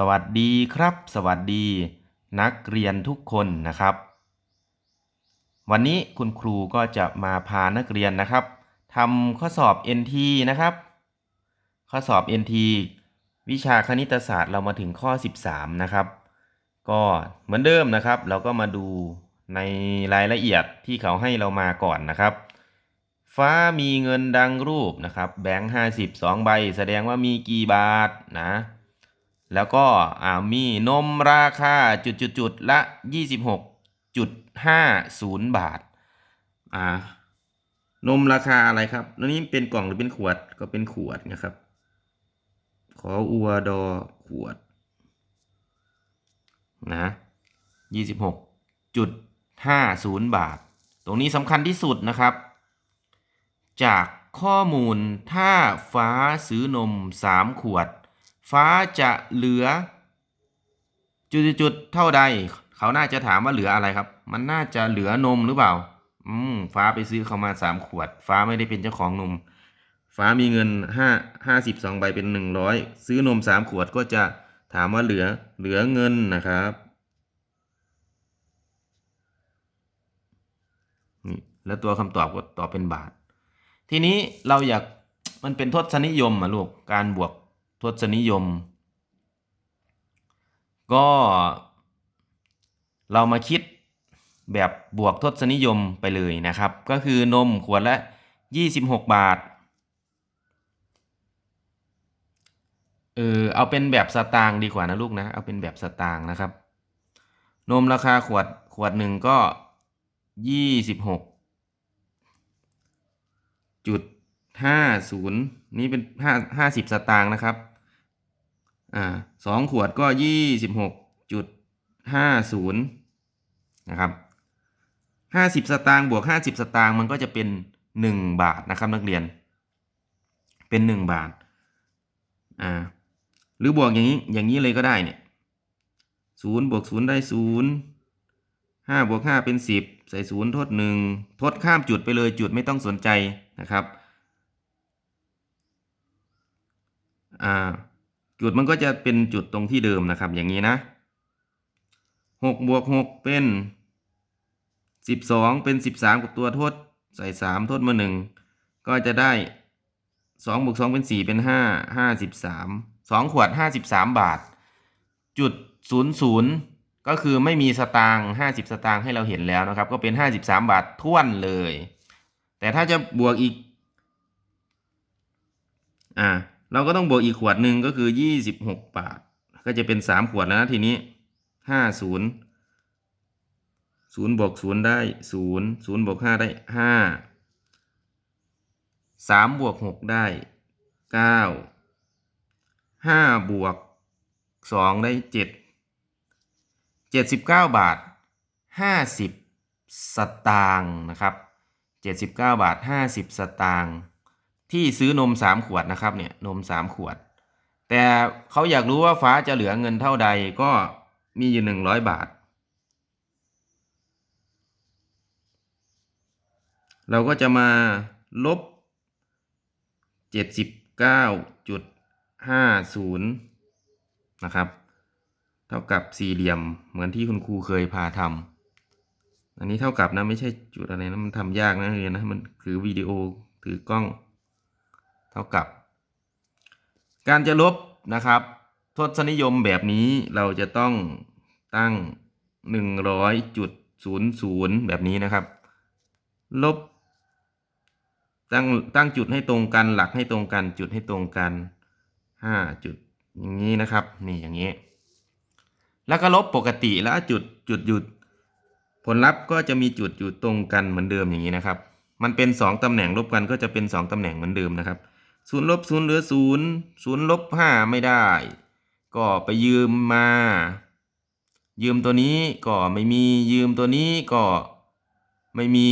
สวัสดีครับ สวัสดี นักเรียนทุกคนนะครับ วันนี้คุณครูก็จะมาพานักเรียนนะครับทำข้อสอบ NT นะครับ ข้อสอบ NT วิชาคณิตศาสตร์เรามาถึงข้อ 13 นะครับ ก็เหมือนเดิมนะครับ เราก็มาดูในรายละเอียดที่เขาให้เรามาก่อนนะครับ ฟ้ามีเงินดังรูปนะครับ แบงค์ห้าสิบสองใบ แสดงว่ามีกี่บาทนะ แล้วก็อ่ามีนมราคาจุดจุดจุดๆละ 26.50 บาทอ่านมราคาอะไรครับนี้เป็นกล่องหรือเป็นขวดก็เป็นขวดนะครับ ขออัวดอขวด นะ26.50บาท ตรงนี้สำคัญที่สุดนะครับ จากข้อมูลถ้าฟ้าซื้อนม3ขวด ฟ้าจะเหลือ จุดๆเท่าใด เขาน่าจะถามว่าเหลืออะไรครับ มันน่าจะเหลือนมหรือเปล่า อืม ฟ้าไปซื้อเขามา3ขวด ฟ้าไม่ได้เป็นเจ้าของนม ฟ้ามีเงินห้าห้าสิบสองใบเป็นหนึ่งร้อยซื้อนมสามขวดก็จะถามว่าเหลือเหลือเงินนะครับนี่แล้วตัวคำตอบก็ตอบเป็นบาท ทีนี้เราอยากมันเป็นทศนิยมอะลูกการบวก ทศนิยม ก็เรามาคิดแบบบวกทศนิยมไปเลยนะครับ ก็คือนมขวดละ 26 บาท เออเอาเป็นแบบสตางค์ดีกว่านะลูกนะ เอาเป็นแบบสตางค์นะครับ นมราคาขวดขวดหนึ่งก็ยี่สิบหกจุด ห้าศูนย์นี่เป็นห้าห้าสิบสตางค์นะครับ อ่าสองขวดก็ยี่สิบหกจุดห้าศูนย์นะครับห้าสิบสตางค์บวกห้าสิบสตางค์มันก็จะเป็นหนึ่งบาทนะครับนักเรียน เป็นหนึ่งบาท อ่า หรือบวกอย่างนี้ อย่างนี้เลยก็ได้เนี่ยศูนย์บวกศูนย์ได้ศูนย์ห้าบวกห้าเป็นสิบใส่ศูนย์ทดหนึ่งทดข้ามจุดไปเลยจุดไม่ต้องสนใจนะครับ อ่าจุดมันก็จะเป็นจุดตรงที่เดิมนะครับ อย่างนี้นะหกบวกหกเป็นสิบสองเป็นสิบสามกับตัวทดใส่สามทดมาหนึ่งก็จะได้สองบวกสองเป็นสี่เป็นห้าห้าสิบสามสองขวดห้าสิบสามบาท จุดศูนย์ศูนย์ก็คือไม่มีสตางค์ห้าสิบสตางค์ให้เราเห็นแล้วนะครับ ก็เป็นห้าสิบสามบาทท้วนเลย แต่ถ้าจะบวกอีก อ่า เราก็ต้องบวกอีกขวดหนึ่งก็คือยี่สิบหกบาท ก็จะเป็นสามขวดแล้วนะทีนี้ห้าศูนย์ศูนย์บวกศูนย์ได้ศูนย์ศูนย์บวกห้าได้ห้าสามบวกหกได้เก้าห้าบวกสองได้เจ็ดเจ็ดสิบเก้าบาทห้าสิบสตางค์นะครับเจ็ดสิบเก้าบาทห้าสิบสตางค์ ที่ซื้อนมสามขวดนะครับเนี่ยนมสามขวด แต่เขาอยากรู้ว่าฟ้าจะเหลือเงินเท่าใดก็มีอยู่หนึ่งร้อยบาท เราก็จะมาลบเจ็ดสิบเก้าจุดห้าศูนย์นะครับ เท่ากับสี่เหลี่ยมเหมือนที่คุณครูเคยพาทำอันนี้เท่ากับนะไม่ใช่จุดอะไรนะมันทำยากนะเรียนนะมันถือวิดีโอถือกล้อง เท่ากับ การจะลบนะครับ ทศนิยมแบบนี้เราจะต้องตั้งหนึ่งร้อยจุดศูนย์ศูนย์แบบนี้นะครับ ลบ ตั้งตั้งจุดให้ตรงกันหลักให้ตรงกัน จุดให้ตรงกันห้าจุดอย่างนี้นะครับ นี่อย่างนี้ แล้วก็ลบปกติแล้วจุดจุดหยุดผลลัพธ์ก็จะมีจุดอยู่ตรงกันเหมือนเดิมอย่างนี้นะครับ มันเป็นสองตำแหน่งลบกันก็จะเป็นสองตำแหน่งเหมือนเดิมนะครับ ศูนย์ลบศูนย์เหลือศูนย์ศูนย์ลบห้าไม่ได้ ก็ไปยืมมา ยืมตัวนี้ก็ไม่มียืมตัวนี้ก็ไม่มี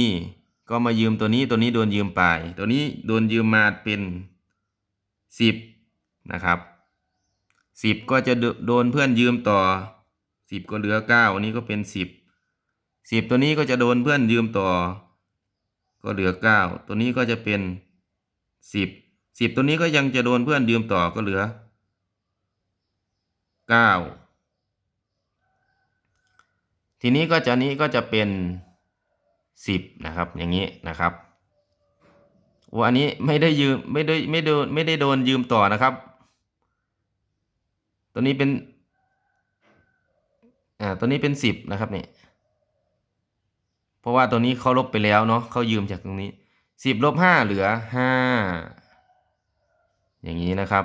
ก็มายืมตัวนี้ตัวนี้โดนยืมไป ตัวนี้โดนยืมมาเป็นสิบนะครับสิบก็จะโดนเพื่อนยืมต่อสิบก็เหลือเก้าอันนี้ก็เป็นสิบสิบตัวนี้ก็จะโดนเพื่อนยืมต่อ ก็เหลือเก้าตัวนี้ก็จะเป็นสิบ สิบตัวนี้ก็ยังจะโดนเพื่อนยืมต่อก็เหลือเก้าทีนี้ก็จะนี้ก็จะเป็นสิบนะครับ อย่างนี้นะครับโอ้อันนี้ไม่ได้ยืมไม่ได้ไม่โดนไม่ได้โดนยืมต่อนะครับ ตัวนี้เป็นอ่าตัวนี้เป็นสิบนะครับเนี่ยเพราะว่าตัวนี้เขาลบไปแล้วเนาะเขายืมจากตรงนี้สิบลบห้าเหลือห้า อย่างนี้นะครับ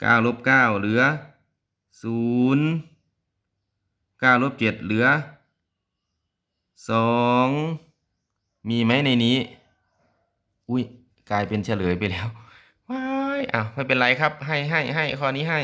เก้าลบเก้าเหลือศูนย์เก้าลบเจ็ดเหลือสองมีไหมในนี้ อุ้ยกลายเป็นเฉลยไปแล้วว้ายอ้าวไม่เป็นไรครับ ให้ให้ให้ข้อนี้ให้